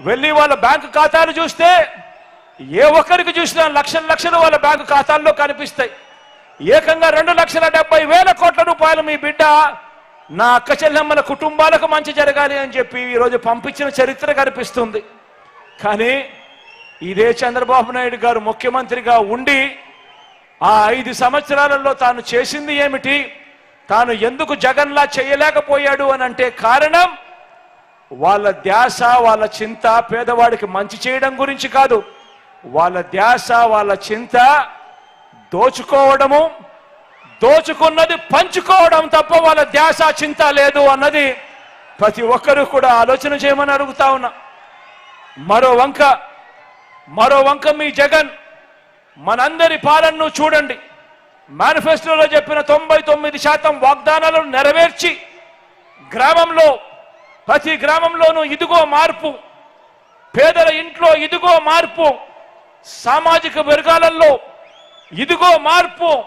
వెళ్ళి వాళ్ళ బ్యాంకు ఖాతాలు చూస్తే ఏ ఒక్కరికి చూసినా లక్షల లక్షలు వాళ్ళ బ్యాంకు ఖాతాల్లో కనిపిస్తాయి. ఏకంగా రెండు లక్షల డెబ్బై వేల కోట్ల రూపాయలు మీ బిడ్డ నా అక్క చెల్లెమ్మల కుటుంబాలకు మంచి జరగాలి అని చెప్పి ఈరోజు పంపించిన చరిత్ర కనిపిస్తుంది. కానీ ఇదే చంద్రబాబు నాయుడు గారు ముఖ్యమంత్రిగా ఉండి ఆ ఐదు సంవత్సరాలలో తాను చేసింది ఏమిటి? తాను ఎందుకు జగన్లా చేయలేకపోయాడు అని అంటే కారణం వాళ్ళ ధ్యాస వాళ్ళ చింత పేదవాడికి మంచి చేయడం గురించి కాదు. వాళ్ళ ధ్యాస వాళ్ళ చింత దోచుకోవడము దోచుకున్నది పంచుకోవడం తప్ప వాళ్ళ ధ్యాస చింత లేదు అన్నది ప్రతి ఒక్కరూ కూడా ఆలోచన చేయమని అడుగుతా ఉన్నా. మరో వంక మరో వంక మీ జగన్ మనందరి పాలనను చూడండి. మేనిఫెస్టోలో చెప్పిన తొంభై తొమ్మిది శాతం వాగ్దానాలను నెరవేర్చి గ్రామంలో ప్రతి గ్రామంలోనూ ఇదిగో మార్పు. పేదల ఇంట్లో ఇదిగో మార్పు. సామాజిక వర్గాలలో ఇదిగో మార్పు.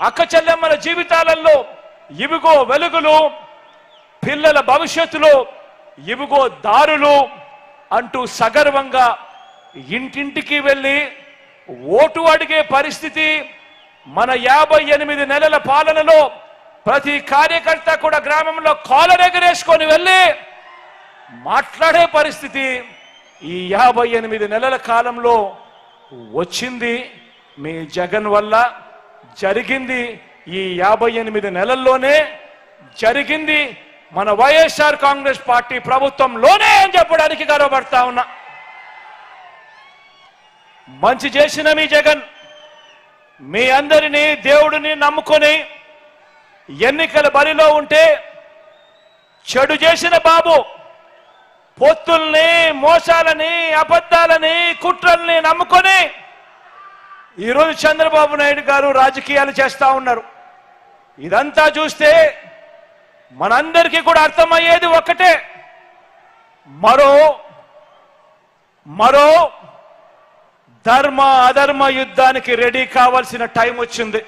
అక్క చెల్లెమ్మల జీవితాలలో ఇవిగో వెలుగులు. పిల్లల భవిష్యత్తులో ఇవిగో దారులు అంటూ సగర్వంగా ఇంటింటికి వెళ్ళి ఓటు అడిగే పరిస్థితి మన యాభై ఎనిమిది నెలల పాలనలో ప్రతి కార్యకర్త కూడా గ్రామంలో కాలర్ ఎగరేసుకొని వెళ్ళి మాట్లాడే పరిస్థితి ఈ యాభై ఎనిమిది నెలల కాలంలో వచ్చింది. మీ జగన్ వల్ల జరిగింది ఈ యాభై ఎనిమిది నెలల్లోనే జరిగింది. మన వైఎస్ఆర్ కాంగ్రెస్ పార్టీ ప్రభుత్వంలోనే అని చెప్పడానికి గర్వపడతా ఉన్నా. మంచి చేసిన మీ జగన్ మీ అందరినీ దేవుడిని నమ్ముకొని ఎన్నికల బరిలో ఉంటే చెడు చేసిన బాబు పొత్తుల్ని మోసాలని అబద్ధాలని కుట్రల్ని నమ్ముకొని ఈరోజు చంద్రబాబు నాయుడు గారు రాజకీయాలు చేస్తా ఉన్నారు. ఇదంతా చూస్తే మనందరికీ కూడా అర్థమయ్యేది ఒక్కటే మరో మరో ధర్మ అధర్మ యుద్ధానికి రెడీ కావాల్సిన టైం వచ్చింది.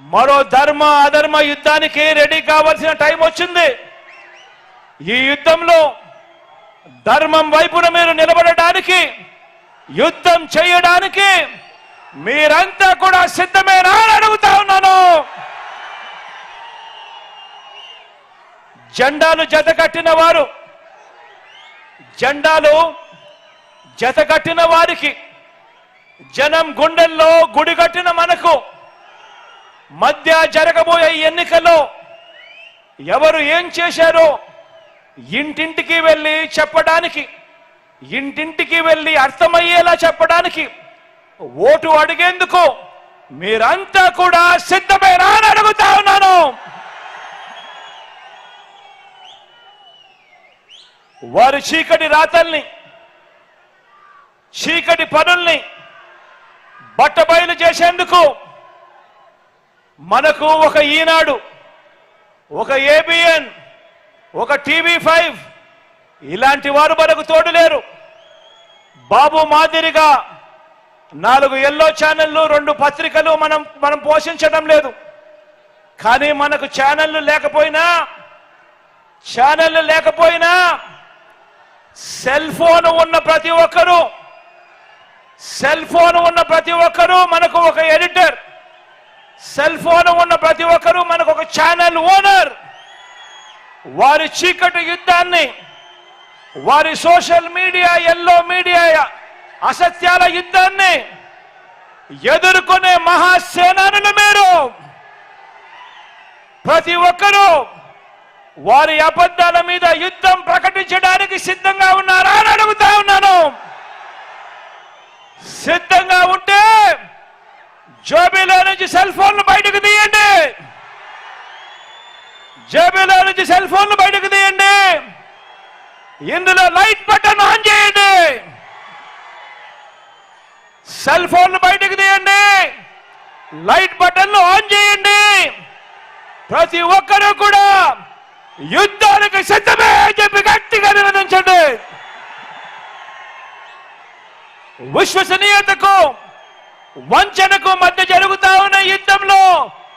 మరో ధర్మ అధర్మ యుద్ధానికి రెడీ కావాల్సిన టైం వచ్చింది. ఈ యుద్ధంలో ధర్మం వైపున మీరు నిలబడడానికి యుద్ధం చేయడానికి మీరంతా కూడా సిద్ధమేనా అని అడుగుతా ఉన్నాను. జెండాలు జతకట్టిన వారు జెండాలు జతకట్టిన వారికి జనం గుండెల్లో గుడి కట్టిన మనకు మధ్య జరగబోయే ఎన్నికల్లో ఎవరు ఏం చేశారో ఇంటింటికి వెళ్ళి చెప్పడానికి ఇంటింటికి వెళ్ళి అర్థమయ్యేలా చెప్పడానికి ఓటు అడిగేందుకు మీరంతా కూడా సిద్ధమేనా అని అడుగుతా ఉన్నాను. వారి చీకటి రాతల్ని చీకటి పనుల్ని బట్టబయలు చేసేందుకు మనకు ఒక ఈనాడు ఒక ఏబిఎన్ ఒక టీవీ ఫైవ్ ఇలాంటి వారు మనకు తోడు లేరు. బాబు మాదిరిగా నాలుగు ఎల్లో ఛానళ్ళు రెండు పత్రికలు మనం మనం పోషించడం లేదు. కానీ మనకు ఛానళ్ళు లేకపోయినా ఛానళ్ళు లేకపోయినా సెల్ ఫోన్ ఉన్న ప్రతి ఒక్కరూ సెల్ ఫోన్ ఉన్న ప్రతి ఒక్కరూ మనకు ఒక ఎడిటర్. సెల్ ఫోన్ ఉన్న ప్రతి ఒక్కరూ మనకు ఒక ఛానల్ ఓనర్ వారి చీకటి యుద్ధాన్ని వారి సోషల్ మీడియా ఎల్లో మీడియా అసత్యాల యుద్ధాన్ని ఎదుర్కొనే మహాసేనానులు మీరు. ప్రతి ఒక్కరూ వారి అబద్ధాల మీద యుద్ధం ప్రకటించడానికి సిద్ధంగా ఉన్నారా అని అడుగుతా ఉన్నాను. సిద్ధంగా ఉంటే నుంచి సెల్ ఫోన్లు బయటకు తీయండి. జేబీలో నుంచి సెల్ ఫోన్లు బయటకు తీయండి. ఇందులో లైట్ బటన్ ఆన్ చేయండి. సెల్ ఫోన్లు బయటకు తీయండి. లైట్ బటన్లు ఆన్ చేయండి. ప్రతి ఒక్కరూ కూడా యుద్ధానికి సిద్ధమే అని చెప్పి గట్టిగా నివేదించండి విశ్వసనీయతకు వంచనకు మధ్య జరుగుతా ఉన్న యుద్ధంలో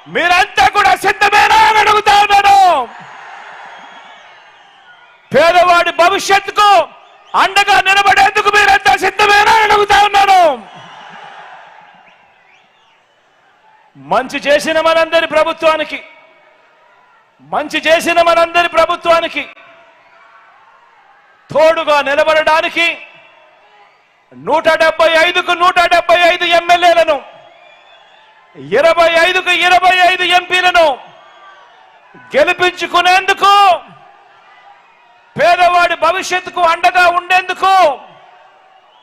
మీరంతా కూడా సిద్ధమేనా అని అడుగుతా ఉన్నాను. పేదవాడి భవిష్యత్తుకు అండగా నిలబడేందుకు మీరంతా సిద్ధమేనా అని అడుగుతా ఉన్నాను. మంచి చేసిన మనందరి ప్రభుత్వానికి మంచి చేసిన మనందరి ప్రభుత్వానికి తోడుగా నిలబడడానికి నూట డెబ్బై ఐదుకు నూట డెబ్బై ఇరవై ఐదుకు ఇరవై ఐదు ఎంపీలను గెలిపించుకునేందుకు పేదవాడి భవిష్యత్తుకు అండగా ఉండేందుకు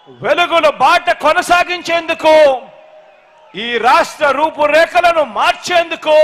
వెలుగుల బాట కొనసాగించేందుకు ఈ రాష్ట్ర రూపురేఖలను మార్చేందుకు